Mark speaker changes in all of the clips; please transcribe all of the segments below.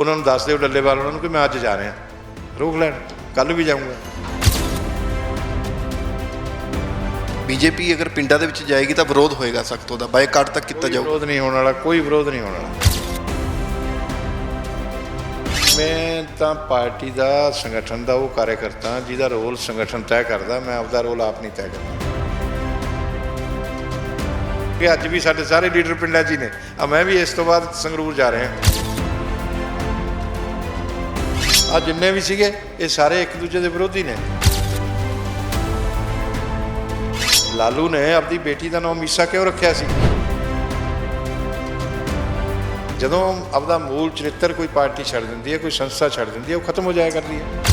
Speaker 1: ਉਹਨਾਂ ਨੂੰ ਦੱਸ ਦਿਓ ਡੱਲੇਵਾਲ ਉਹਨਾਂ ਨੂੰ ਕਿ ਮੈਂ ਅੱਜ ਜਾ ਰਿਹਾ। ਰੋਕ ਲੈਣ ਕੱਲ ਵੀ ਜਾਊਂਗਾ।
Speaker 2: ਬੀਜੇਪੀ ਅਗਰ ਪਿੰਡਾਂ ਦੇ ਵਿੱਚ ਜਾਏਗੀ ਤਾਂ ਵਿਰੋਧ ਹੋਏਗਾ ਸਖਤ ਉਹਦਾ ਬਾਈਕਾਟ ਤੱਕ ਕੀਤਾ ਜਾਊਗਾ
Speaker 1: ਵਿਰੋਧ ਨਹੀਂ ਹੋਣ ਵਾਲਾ ਕੋਈ ਵਿਰੋਧ ਨਹੀਂ ਹੋਣ ਵਾਲਾ। ਮੈਂ ਤਾਂ ਪਾਰਟੀ ਦਾ ਸੰਗਠਨ ਦਾ ਉਹ ਕਾਰਜਕਰਤਾ ਜਿਹਦਾ ਰੋਲ ਸੰਗਠਨ ਤੈਅ ਕਰਦਾ ਮੈਂ ਆਪਦਾ ਰੋਲ ਆਪ ਨਹੀਂ ਤੈਅ ਕਰਦਾ। ਕਿ ਅੱਜ ਵੀ ਸਾਡੇ ਸਾਰੇ ਲੀਡਰ ਪਿੰਡਾਂ 'ਚ ਹੀ ਨੇ। ਆ ਮੈਂ ਵੀ ਇਸ ਤੋਂ ਬਾਅਦ ਸੰਗਰੂਰ ਜਾ ਰਿਹਾ। ਆ ਜਿੰਨੇ ਵੀ ਸੀਗੇ ਇਹ ਸਾਰੇ ਇੱਕ ਦੂਜੇ ਦੇ ਵਿਰੋਧੀ ਨੇ ਲਾਲੂ ਨੇ ਆਪਣੀ ਬੇਟੀ ਦਾ ਨਾਮ ਮੀਸਾ ਕਿਉਂ ਰੱਖਿਆ ਸੀ ਜਦੋਂ ਆਪਦਾ ਮੂਲ ਚਰਿੱਤਰ ਕੋਈ ਪਾਰਟੀ ਛੱਡ ਦਿੰਦੀ ਹੈ ਕੋਈ ਸੰਸਥਾ ਛੱਡ ਦਿੰਦੀ ਹੈ ਉਹ ਖਤਮ ਹੋ ਜਾਇਆ ਕਰਦੀ ਹੈ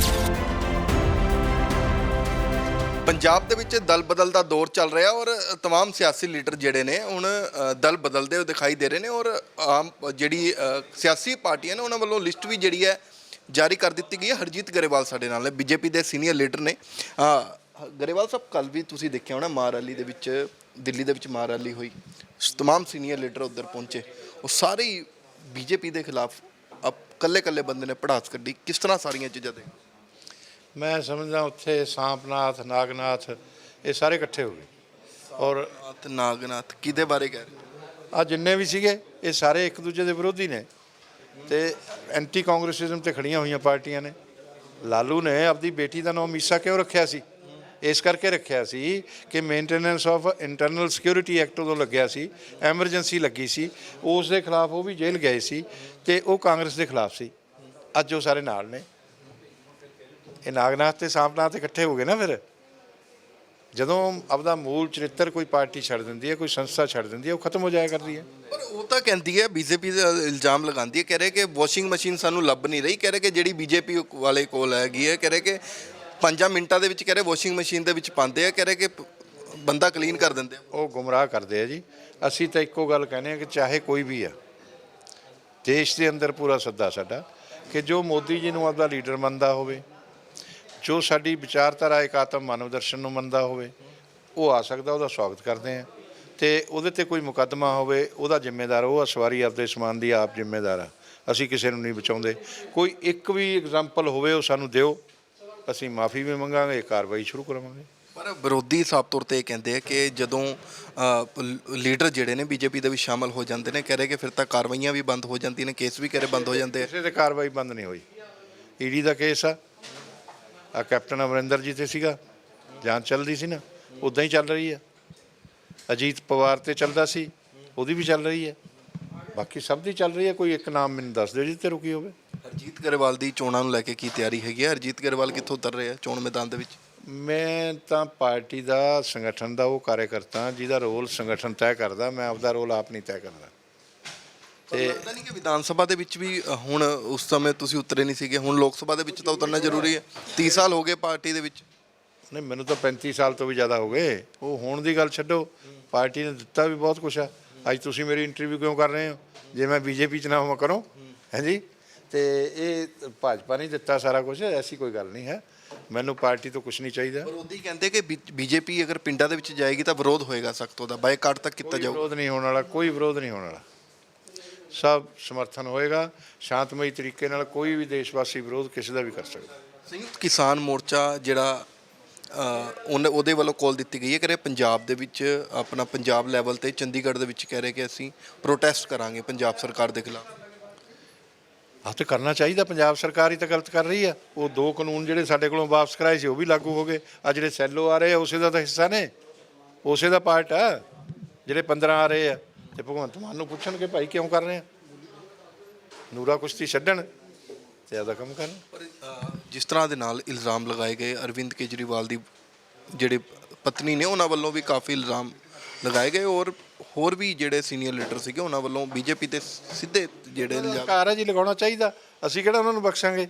Speaker 2: ਪੰਜਾਬ ਦੇ ਵਿੱਚ ਦਲ ਬਦਲ ਦਾ ਦੌਰ ਚੱਲ ਰਿਹਾ ਔਰ तमाम ਸਿਆਸੀ ਲੀਡਰ ਜਿਹੜੇ ਨੇ ਹੁਣ ਅ, ਦਲ ਬਦਲਦੇ ਹੋਏ ਦਿਖਾਈ ਦੇ ਰਹੇ ਨੇ ਔਰ ਆਮ ਜਿਹੜੀ ਅ, ਸਿਆਸੀ ਪਾਰਟੀਆਂ ਨੇ ਉਹਨਾਂ ਵੱਲੋਂ ਲਿਸਟ ਵੀ ਜਿਹੜੀ ਹੈ ਜਾਰੀ ਕਰ ਦਿੱਤੀ ਗਈ ਹੈ ਹਰਜੀਤ ਗਰੇਵਾਲ ਸਾਡੇ ਨਾਲ ਨੇ ਬੀਜੇਪੀ ਦੇ ਸੀਨੀਅਰ ਲੀਡਰ ਨੇ ਅ, ਗਰੇਵਾਲ ਸਾਹਿਬ ਕੱਲ ਵੀ ਤੁਸੀਂ ਦੇਖਿਆ ਹੋਣਾ ਮਾਰ ਰੈਲੀ ਦੇ ਵਿੱਚ ਦਿੱਲੀ ਦੇ ਵਿੱਚ ਮਾਰ ਰੈਲੀ ਹੋਈ तमाम ਸੀਨੀਅਰ ਲੀਡਰ ਉੱਧਰ ਪਹੁੰਚੇ ਉਹ ਸਾਰੇ ਹੀ ਬੀਜੇਪੀ ਦੇ ਖਿਲਾਫ ਅਪ ਕੱਲੇ ਕੱਲੇ ਬੰਦੇ ਨੇ ਪੜਾਸ ਕੱਢੀ ਕਿਸ ਤਰ੍ਹਾਂ ਸਾਰੀਆਂ ਚੀਜ਼ਾਂ ਦੇ
Speaker 1: ਮੈਂ ਸਮਝਦਾ ਉੱਥੇ ਸਾਂਪਨਾਥ ਨਾਗਨਾਥ ਇਹ ਸਾਰੇ ਇਕੱਠੇ ਹੋ ਗਏ ਔਰ
Speaker 2: ਨਾਥ ਨਾਗਨਾਥ ਕਿਹਦੇ ਬਾਰੇ ਕਹਿ ਰਹੇ
Speaker 1: ਆ ਜਿੰਨੇ ਵੀ ਸੀਗੇ ਇਹ ਸਾਰੇ ਇੱਕ ਦੂਜੇ ਦੇ ਵਿਰੋਧੀ ਨੇ ਤੇ ਐਂਟੀ ਕਾਂਗਰਸਿਜ਼ਮ ਤੇ ਖੜੀਆਂ ਹੋਈਆਂ ਪਾਰਟੀਆਂ ਨੇ। ਲਾਲੂ ਨੇ ਆਪਣੀ ਬੇਟੀ ਦਾ ਨਾਮ ਮੀਸਾ ਕਿਉਂ ਰੱਖਿਆ ਸੀ? ਇਸ ਕਰਕੇ ਰੱਖਿਆ ਸੀ ਕਿ maintenance of internal security act ਉਦੋਂ ਲੱਗਿਆ ਸੀ ਐਮਰਜੈਂਸੀ ਲੱਗੀ ਸੀ, ਉਸ ਦੇ ਖਿਲਾਫ ਉਹ ਵੀ ਜੇਲ੍ਹ ਗਏ ਸੀ ਤੇ ਉਹ ਕਾਂਗਰਸ ਦੇ ਖਿਲਾਫ ਸੀ। ਅੱਜ ਉਹ ਸਾਰੇ ਨਾਲ ਨੇ। ਇਹ ਨਾਗਨਾਥ ਤੇ ਸਾਂਪਨਾਥ ਇਕੱਠੇ ਹੋ ਗਏ ਨਾ ਫਿਰ? ਜਦੋਂ ਆਪਦਾ ਮੂਲ ਚਰਿੱਤਰ ਕੋਈ ਪਾਰਟੀ ਛੱਡ ਦਿੰਦੀ ਹੈ ਕੋਈ ਸੰਸਥਾ ਛੱਡ ਦਿੰਦੀ ਹੈ ਉਹ ਖਤਮ ਹੋ ਜਾਇਆ ਕਰਦੀ ਹੈ।
Speaker 2: ਪਰ ਉਹ ਤਾਂ ਕਹਿੰਦੀ ਹੈ ਬੀਜੇਪੀ ਦਾ ਇਲਜ਼ਾਮ ਲਗਾਉਂਦੀ ਹੈ ਕਹਿ ਰਹੇ ਕਿ ਵਾਸ਼ਿੰਗ ਮਸ਼ੀਨ ਸਾਨੂੰ ਲੱਭ ਨਹੀਂ ਰਹੀ ਕਹਿ ਰਹੇ ਕਿ ਜਿਹੜੀ ਬੀਜੇਪੀ ਵਾਲੇ ਕੋਲ ਹੈਗੀ ਹੈ ਕਹਿ ਰਹੇ ਕਿ 5 ਮਿੰਟਾਂ ਦੇ ਵਿੱਚ ਕਹਿ ਰਹੇ ਵਾਸ਼ਿੰਗ ਮਸ਼ੀਨ ਦੇ ਵਿੱਚ ਪਾਉਂਦੇ ਆ ਕਹਿ ਰਹੇ ਕਿ ਬੰਦਾ ਕਲੀਨ ਕਰ ਦਿੰਦੇ ਆ।
Speaker 1: ਉਹ ਗੁੰਮਰਾਹ ਕਰਦੇ ਆ ਜੀ। ਅਸੀਂ ਤਾਂ ਇੱਕੋ ਗੱਲ ਕਹਿੰਦੇ ਆ ਕਿ ਚਾਹੇ ਕੋਈ ਵੀ ਆ ਦੇਸ਼ ਦੇ ਅੰਦਰ ਪੂਰਾ ਸੱਦਾ ਸਾਡਾ ਕਿ ਜੋ ਮੋਦੀ ਜੀ ਨੂੰ ਆਪਦਾ ਲੀਡਰ ਮੰਨਦਾ ਹੋਵੇ ਜੋ ਸਾਡੀ ਵਿਚਾਰਧਾਰਾ ਇਕਾਤਮ ਮਾਨਵ ਦਰਸ਼ਨ ਨੂੰ ਮੰਨਦਾ ਹੋਵੇ ਉਹ ਆ ਸਕਦਾ ਉਹਦਾ ਸਵਾਗਤ ਕਰਦੇ ਆ ਤੇ ਉਹਦੇ ਤੇ ਕੋਈ ਮੁਕੱਦਮਾ ਹੋਵੇ ਉਹਦਾ ਜ਼ਿੰਮੇਦਾਰ ਉਹ ਆ ਸਵਾਰੀ ਆਪਦੇ ਸਮਾਨ ਦੀ ਆਪ ਜ਼ਿੰਮੇਦਾਰ ਆ। ਅਸੀਂ ਕਿਸੇ ਨੂੰ ਨਹੀਂ ਬਚਾਉਂਦੇ। ਕੋਈ ਇੱਕ ਵੀ ਐਗਜ਼ਾਮਪਲ ਹੋਵੇ ਉਹ ਸਾਨੂੰ ਦਿਓ। ਅਸੀਂ ਮਾਫੀ ਵੀ ਮੰਗਾਂਗੇ ਕਾਰਵਾਈ ਸ਼ੁਰੂ ਕਰਾਵਾਂਗੇ
Speaker 2: ਪਰ ਵਿਰੋਧੀ ਸਾਫ਼ ਤੌਰ ਤੇ ਇਹ ਕਹਿੰਦੇ ਆ ਕਿ ਜਦੋਂ ਲੀਡਰ ਜਿਹੜੇ ਨੇ ਬੀਜੇਪੀ ਦੇ ਵਿੱਚ ਸ਼ਾਮਲ ਹੋ ਜਾਂਦੇ ਨੇ ਕਹਿ ਰਹੇ ਕਿ ਫਿਰ ਤਾਂ ਕਾਰਵਾਈਆਂ ਵੀ ਬੰਦ ਹੋ ਜਾਂਦੀਆਂ ਨੇ ਕੇਸ ਵੀ ਕਹਿ ਰਹੇ ਬੰਦ ਹੋ ਜਾਂਦੇ ਆ।
Speaker 1: ਕਿਸੇ ਤੇ ਕਾਰਵਾਈ ਬੰਦ ਨਹੀਂ ਹੋਈ। ਈਡੀ ਦਾ ਕੇਸ ਆ। ਆ ਕੈਪਟਨ ਅਮਰਿੰਦਰ ਜੀ ਤੇ ਸੀਗਾ ਜਾਂਚ ਚੱਲਦੀ ਸੀ ਨਾ ਉਦਾਂ ਹੀ ਚੱਲ ਰਹੀ ਹੈ। ਅਜੀਤ ਪਵਾਰ ਤੇ ਚੱਲਦਾ ਸੀ ਉਹਦੀ ਵੀ ਚੱਲ ਰਹੀ ਹੈ। ਬਾਕੀ ਸਭ ਦੀ ਚੱਲ ਰਹੀ ਹੈ ਕੋਈ ਇੱਕ ਨਾਮ ਮੈਨੂੰ ਦੱਸ ਦਿਓ ਜਿੱਤੇ ਤੇ ਰੁਕੀ ਹੋਵੇ।
Speaker 2: ਹਰਜੀਤ ਗਰੇਵਾਲ ਦੀ ਚੋਣਾਂ ਨੂੰ ਲੈ ਕੇ ਕੀ ਤਿਆਰੀ ਹੈਗੀ ਹੈ? ਹਰਜੀਤ ਗਰੇਵਾਲ ਕਿੱਥੋਂ ਉਤਰ ਰਹੇ ਚੋਣ ਮੈਦਾਨ ਦੇ ਵਿੱਚ?
Speaker 1: ਮੈਂ ਤਾਂ ਪਾਰਟੀ ਦਾ ਸੰਗਠਨ ਦਾ ਉਹ ਕਾਰਜਕਰਤਾ ਜਿਹਦਾ ਰੋਲ ਸੰਗਠਨ ਤੈਅ ਕਰਦਾ ਮੈਂ ਆਪਦਾ ਰੋਲ ਆਪ ਨਹੀਂ ਤੈਅ ਕਰਦਾ।
Speaker 2: ਪਰ ਲੱਗਦਾ ਨਹੀਂ ਕਿ ਵਿਧਾਨ ਸਭਾ ਦੇ ਵਿੱਚ ਵੀ ਹੁਣ ਉਸ ਸਮੇਂ ਤੁਸੀਂ ਉਤਰੇ ਨਹੀਂ ਸੀਗੇ। ਹੁਣ ਲੋਕ ਸਭਾ ਦੇ ਵਿੱਚ ਤਾਂ ਉਤਰਨਾ ਜ਼ਰੂਰੀ ਹੈ। 30 ਸਾਲ ਹੋ ਗਏ ਪਾਰਟੀ ਦੇ ਵਿੱਚ।
Speaker 1: ਨਹੀਂ ਮੈਨੂੰ ਤਾਂ 35 ਸਾਲ ਤੋਂ ਵੀ ਜ਼ਿਆਦਾ ਹੋ ਗਏ। ਉਹ ਹੋਣ ਦੀ ਗੱਲ ਛੱਡੋ। ਪਾਰਟੀ ਨੇ ਦਿੱਤਾ ਵੀ ਬਹੁਤ ਕੁਛ ਆ ਅੱਜ ਤੁਸੀਂ ਮੇਰੀ ਇੰਟਰਵਿਊ ਕਿਉਂ ਕਰ ਰਹੇ ਹੋ? ਜੇ ਮੈਂ ਬੀਜੇਪੀ ਚ ਨਾ ਹੋਵਾਂ ਕਰੋ। ਹਾਂਜੀ ਤੇ ਇਹ ਭਾਜਪਾ ਨੇ ਦਿੱਤਾ ਸਾਰਾ ਕੁਝ ਐਸੀ ਕੋਈ ਗੱਲ ਨਹੀਂ ਹੈ। ਮੈਨੂੰ ਪਾਰਟੀ ਤੋਂ ਕੁਝ ਨਹੀਂ ਚਾਹੀਦਾ।
Speaker 2: ਉਹਦੀ ਕਹਿੰਦੇ ਕਿ ਬੀਜੇਪੀ ਅਗਰ ਪਿੰਡਾਂ ਦੇ ਵਿੱਚ ਜਾਏਗੀ ਤਾਂ ਵਿਰੋਧ ਹੋਏਗਾ ਸਖਤ ਉਹਦਾ। ਬਾਈਕਾਟ ਤੱਕ ਕੀਤਾ ਜਾਊਗਾ
Speaker 1: ਵਿਰੋਧ ਨਹੀਂ ਹੋਣ ਵਾਲਾ ਕੋਈ ਵਿਰੋਧ ਨਹੀਂ ਹੋਣ ਵਾਲਾ। ਸਭ ਸਮਰਥਨ ਹੋਏਗਾ ਸ਼ਾਂਤਮਈ ਤਰੀਕੇ ਨਾਲ ਕੋਈ ਵੀ ਦੇਸ਼ਵਾਸੀ ਵਿਰੋਧ ਕਿਸੇ ਦਾ ਵੀ ਕਰ ਸਕਦਾ।
Speaker 2: ਸੰਯੁਕਤ ਕਿਸਾਨ ਮੋਰਚਾ ਜਿਹੜਾ ਉਹਨੇ ਉਹਦੇ ਵੱਲੋਂ ਕਾਲ ਦਿੱਤੀ ਗਈ ਹੈ ਕਿ ਪੰਜਾਬ ਦੇ ਵਿੱਚ ਆਪਣਾ ਪੰਜਾਬ ਲੈਵਲ ਤੇ ਚੰਡੀਗੜ੍ਹ ਦੇ ਵਿੱਚ ਕਹਿ ਰਹੇ ਕਿ ਅਸੀਂ ਪ੍ਰੋਟੈਸਟ ਕਰਾਂਗੇ ਪੰਜਾਬ ਸਰਕਾਰ ਦੇ ਖਿਲਾਫ।
Speaker 1: ਆਹ ਤੇ ਕਰਨਾ ਚਾਹੀਦਾ ਪੰਜਾਬ ਸਰਕਾਰ ਹੀ ਤਾਂ ਗਲਤ ਕਰ ਰਹੀ ਆ ਉਹ ਦੋ ਕਾਨੂੰਨ ਜਿਹੜੇ ਸਾਡੇ ਕੋਲੋਂ ਵਾਪਸ ਕਰਾਏ ਸੀ ਉਹ ਵੀ ਲਾਗੂ ਹੋ ਗਏ। ਆ ਜਿਹੜੇ ਸੈਲੋ ਆ ਰਹੇ ਆ ਉਸੇ ਦਾ ਤਾਂ ਹਿੱਸਾ ਨੇ। ਉਸੇ ਦਾ ਪਾਰਟ ਆ। ਜਿਹੜੇ 15 ਆ ਰਹੇ ਆ। ਤੇ ਭਗਵੰਤ ਮਾਨ ਨੂੰ ਪੁੱਛਣ ਕਿ ਭਾਈ ਕਿਉਂ ਕਰ ਰਹੇ ਆ? ਨੂਰਾ ਕੁਸ਼ਤੀ ਛੱਡਣ ਤੇ ਆਦਾ ਕੰਮ ਕਰਨ।
Speaker 2: ਪਰ ਜਿਸ ਤਰ੍ਹਾਂ ਦੇ ਨਾਲ ਇਲਜ਼ਾਮ ਲਗਾਏ ਗਏ ਅਰਵਿੰਦ ਕੇਜਰੀਵਾਲ ਦੀ ਜਿਹੜੇ ਪਤਨੀ ਨੇ ਉਹਨਾਂ ਵੱਲੋਂ ਵੀ ਕਾਫੀ ਇਲਜ਼ਾਮ ਲਗਾਏ ਗਏ ਔਰ ਹੋਰ ਵੀ ਜਿਹੜੇ ਸੀਨੀਅਰ ਲੀਡਰ ਸੀਗੇ ਉਹਨਾਂ ਵੱਲੋਂ ਬੀਜੇਪੀ ਤੇ ਸਿੱਧੇ ਜਿਹੜੇ ਇਲਜ਼ਾਮ
Speaker 1: ਹੈ ਜੀ ਲਗਾਉਣਾ ਚਾਹੀਦਾ। ਅਸੀਂ ਕਿਹੜਾ ਉਹਨਾਂ ਨੂੰ ਬਖਸ਼ਾਂਗੇ?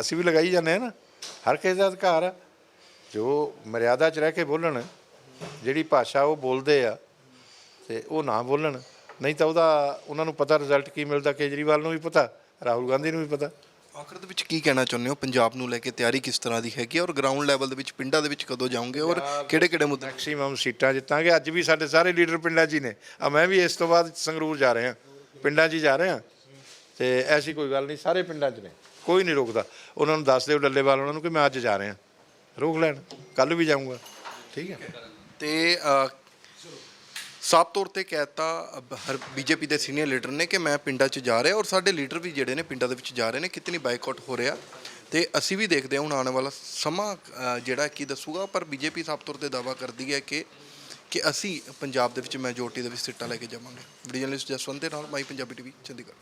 Speaker 1: ਅਸੀਂ ਵੀ ਲਗਾਈ ਜਾਂਦੇ ਆ ਨਾ। ਹਰ ਕਿਸੇ ਦਾ ਅਧਿਕਾਰ ਆ। ਜੋ ਮਰਿਆਦਾ 'ਚ ਰਹਿ ਕੇ ਬੋਲਣ ਜਿਹੜੀ ਭਾਸ਼ਾ ਉਹ ਬੋਲਦੇ ਆ ਤੇ ਉਹ ਨਾ ਬੋਲਣ। ਨਹੀਂ ਤਾਂ ਉਹਦਾ ਉਹਨਾਂ ਨੂੰ ਪਤਾ ਰਿਜ਼ਲਟ ਕੀ ਮਿਲਦਾ ਕੇਜਰੀਵਾਲ ਨੂੰ ਵੀ ਪਤਾ ਰਾਹੁਲ ਗਾਂਧੀ ਨੂੰ ਵੀ ਪਤਾ।
Speaker 2: ਆਖਰ ਦੇ ਵਿੱਚ ਕੀ ਕਹਿਣਾ ਚਾਹੁੰਦੇ ਹੋ? ਪੰਜਾਬ ਨੂੰ ਲੈ ਕੇ ਤਿਆਰੀ ਕਿਸ ਤਰ੍ਹਾਂ ਦੀ ਹੈਗੀ ਔਰ ਗਰਾਊਂਡ ਲੈਵਲ ਦੇ ਵਿੱਚ ਪਿੰਡਾਂ ਦੇ ਵਿੱਚ ਕਦੋਂ ਜਾਓਗੇ? ਔਰ ਕਿਹੜੇ ਕਿਹੜੇ ਮੁੱਦੇ?
Speaker 1: ਮੈਕਸਿਮਮ ਸੀਟਾਂ ਜਿੱਤਾਂਗੇ। ਅੱਜ ਵੀ ਸਾਡੇ ਸਾਰੇ ਲੀਡਰ ਪਿੰਡਾਂ 'ਚ ਹੀ ਨੇ। ਆ ਮੈਂ ਵੀ ਇਸ ਤੋਂ ਬਾਅਦ ਸੰਗਰੂਰ ਜਾ ਰਿਹਾ। ਪਿੰਡਾਂ 'ਚ ਹੀ ਜਾ ਰਿਹਾ। ਤੇ ਐਸੀ ਕੋਈ ਗੱਲ ਨਹੀਂ ਸਾਰੇ ਪਿੰਡਾਂ 'ਚ ਨੇ। ਕੋਈ ਨਹੀਂ ਰੋਕਦਾ। ਉਹਨਾਂ ਨੂੰ ਦੱਸ ਦਿਓ ਡੱਲੇਵਾਲ ਉਹਨਾਂ ਨੂੰ ਕਿ ਮੈਂ ਅੱਜ ਜਾ ਰਿਹਾ। ਰੋਕ ਲੈਣ। ਕੱਲ ਵੀ ਜਾਊਂਗਾ। ਠੀਕ ਹੈ।
Speaker 2: ਤੇ ਸਾਫ਼ ਤੌਰ ਤੇ ਕਹਿਤਾ ਹਰ ਬੀਜੇਪੀ ਦੇ ਸੀਨੀਅਰ ਲੀਡਰ ਨੇ ਕਿ ਮੈਂ ਪਿੰਡਾਂ 'ਚ ਜਾ ਰਿਹਾ ਔਰ ਸਾਡੇ ਲੀਡਰ ਵੀ ਜਿਹੜੇ ਨੇ ਪਿੰਡਾਂ ਦੇ ਵਿੱਚ ਜਾ ਰਹੇ ਨੇ, ਕਿਤਨੀ ਬਾਈਕਾਟ ਹੋ ਰਿਹਾ। ਤੇ ਅਸੀਂ ਵੀ ਦੇਖਦੇ ਹਾਂ ਹੁਣ ਆਉਣ ਵਾਲਾ ਸਮਾਂ ਜਿਹੜਾ ਕੀ ਦੱਸੂਗਾ, ਪਰ ਬੀਜੇਪੀ ਸਾਫ਼ ਤੌਰ ਤੇ ਦਾਵਾ ਕਰਦੀ ਹੈ ਕਿ ਕਿ ਅਸੀਂ ਪੰਜਾਬ ਦੇ ਵਿੱਚ ਮੈਜੋਰਟੀ ਦੇ ਵਿੱਚ ਸੀਟਾਂ ਲੈ ਕੇ ਜਾਵਾਂਗੇ। ਵੀਡੀਓ ਜਰਨਲਿਸਟ ਜਸਵੰਤ ਦੇ ਨਾਲ, ਮਾਈ ਪੰਜਾਬੀ ਟੀਵੀ, ਚੰਡੀਗੜ੍ਹ।